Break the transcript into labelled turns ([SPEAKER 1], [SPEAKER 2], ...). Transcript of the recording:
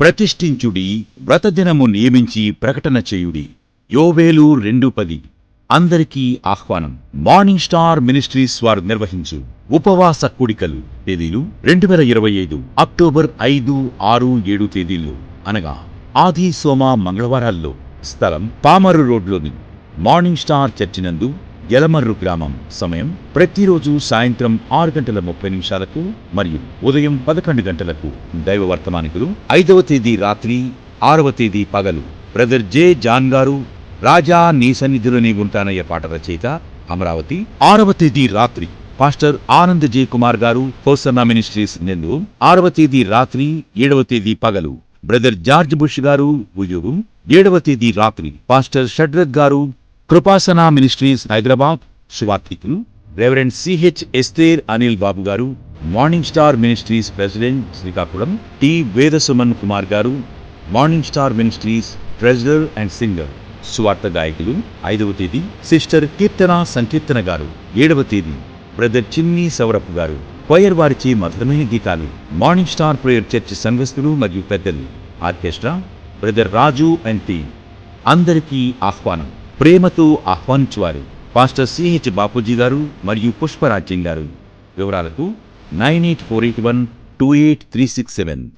[SPEAKER 1] ప్రతిష్ఠించుడి వ్రతదినము నియమించి ప్రకటన చేయుడి. యోవేలు రెండు పది. అందరికీ ఆహ్వానం. మార్నింగ్ స్టార్ మినిస్ట్రీస్ వారు నిర్వహించు ఉపవాస కూడికలు. తేదీలు రెండు వేల ఇరవై ఐదు. అక్టోబర్ ఐదు ఆరు ఏడు తేదీలు అనగా ఆది సోమ మంగళవారాల్లో. స్థలం పామరు రోడ్లోని మార్నింగ్ స్టార్ చర్చినందు ఎలమర్రు గ్రామం. సమయం ప్రతిరోజు సాయంత్రం ఆరు గంటల ముప్పై నిమిషాలకు మరియు ఉదయం పదకొండు గంటలకు దైవ వర్తమానికులు ఐదవ తేదీ రాత్రి ఆరవ తేదీ పగలు. బ్రదర్ జే జాన్ గారు రాజా నీ సన్నిధిలోనే ఉంటానయ్య పాట రచయిత అమరావతి. ఆరవ తేదీ రాత్రి పాస్టర్ ఆనంద్ జే కుమార్ గారు హోసన్నా మినిస్ట్రీస్ నెందు ఆరవ తేదీ రాత్రి ఏడవ తేదీ పగలు. బ్రదర్ జార్జ్ బుష్ గారు ఉద్యోగం ఏడవ తేదీ రాత్రి pastor Shadrach garu Krupasana ministries Hyderabad సువార్థికులు. Reverend C H Esther Anil Babu garu morning star ministries president Srikakulam T Vedasuman Kumar garu morning star ministries treasurer and singer సువార్త గాయకులు. ఐదవ తేదీ sister కీర్తన సంకీర్తన గారు. ఏడవ తేదీ బ్రదర్ చిన్ని సౌరప్ గారు. కొయర్ వారిచే మధురమైన గీతాలు. మార్నింగ్ స్టార్ ప్రేయర్ చర్చ్ సంఘస్థులు మరియు పెద్దలు. ఆర్కెస్ట్రా బ్రదర్ రాజు అండ్ టీ అందరికీ ఆహ్వానం. ప్రేమతో ఆహ్వానించువారు. పాస్టర్ సిహెచ్ బాపూజీ గారు మరియు పుష్పరాజ్యం గారు. వివరాలకు nine eight four eight one two eight three six seven.